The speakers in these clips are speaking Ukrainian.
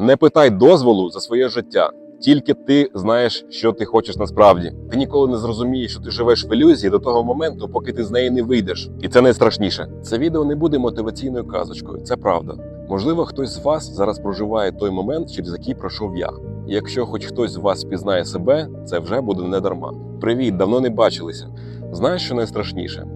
Не питай дозволу за своє життя. Тільки ти знаєш, що ти хочеш насправді. Ти ніколи не зрозумієш, що ти живеш в ілюзії до того моменту, поки ти з неї не вийдеш. І це найстрашніше. Це відео не буде мотиваційною казочкою, це правда. Можливо, хтось з вас зараз проживає той момент, через який пройшов я. І якщо хоч хтось з вас пізнає себе, це вже буде не дарма. Привіт, давно не бачилися. Знаєш, що найстрашніше?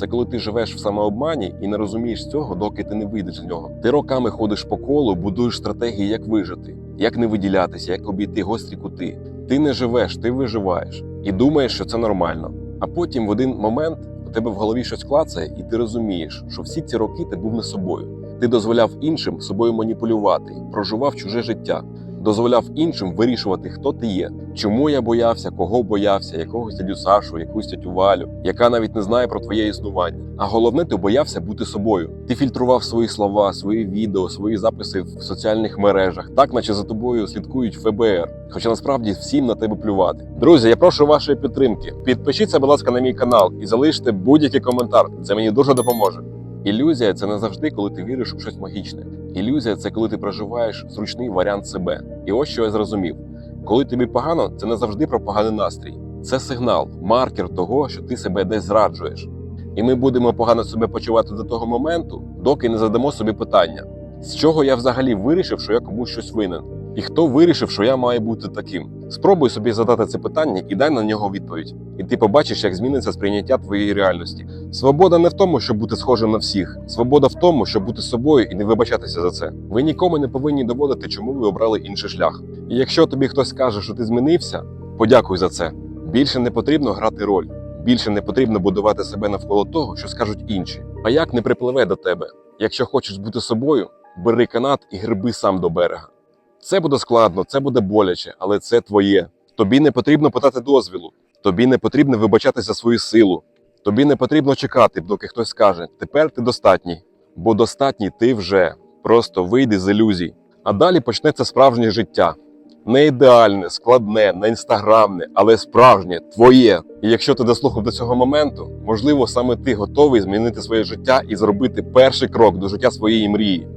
Це коли ти живеш в самообмані і не розумієш цього, доки ти не вийдеш з нього. Ти роками ходиш по колу, будуєш стратегії, як вижити, як не виділятися, як обійти гострі кути. Ти не живеш, ти виживаєш і думаєш, що це нормально. А потім в один момент у тебе в голові щось клацає, і ти розумієш, що всі ці роки ти був не собою. Ти дозволяв іншим собою маніпулювати, проживав чуже життя, дозволяв іншим вирішувати, хто ти є, чому я боявся, кого боявся, якогось дядю Сашу, якусь тятю Валю, яка навіть не знає про твоє існування. А головне, ти боявся бути собою. Ти фільтрував свої слова, свої відео, свої записи в соціальних мережах, так наче за тобою слідкують ФБР. Хоча насправді всім на тебе плювати. Друзі, я прошу вашої підтримки. Підпишіться, будь ласка, на мій канал і залиште будь-який коментар. Це мені дуже допоможе. Ілюзія це не завжди, коли ти віриш у щось магічне. Ілюзія це коли ти проживаєш зручний варіант себе. І ось що я зрозумів: коли тобі погано, це не завжди про поганий настрій. Це сигнал, маркер того, що ти себе десь зраджуєш. І ми будемо погано себе почувати до того моменту, доки не задамо собі питання: з чого я взагалі вирішив, що я комусь щось винен, і хто вирішив, що я маю бути таким. Спробуй собі задати це питання і дай на нього відповідь. І ти побачиш, як зміниться сприйняття твоєї реальності. Свобода не в тому, щоб бути схожим на всіх. Свобода в тому, щоб бути собою і не вибачатися за це. Ви нікому не повинні доводити, чому ви обрали інший шлях. І якщо тобі хтось скаже, що ти змінився, подякуй за це. Більше не потрібно грати роль. Більше не потрібно будувати себе навколо того, що скажуть інші. А як не припливе до тебе? Якщо хочеш бути собою, бери канат і гриби сам до берега. Це буде складно, це буде боляче, але це твоє. Тобі не потрібно питати дозвілу, тобі не потрібно вибачати за свою силу. Тобі не потрібно чекати, доки хтось скаже: тепер ти достатній, бо достатній ти вже. Просто вийди з ілюзій. А далі почнеться справжнє життя. Не ідеальне, складне, не інстаграмне, але справжнє, твоє. І якщо ти дослухав до цього моменту, можливо, саме ти готовий змінити своє життя і зробити перший крок до життя своєї мрії.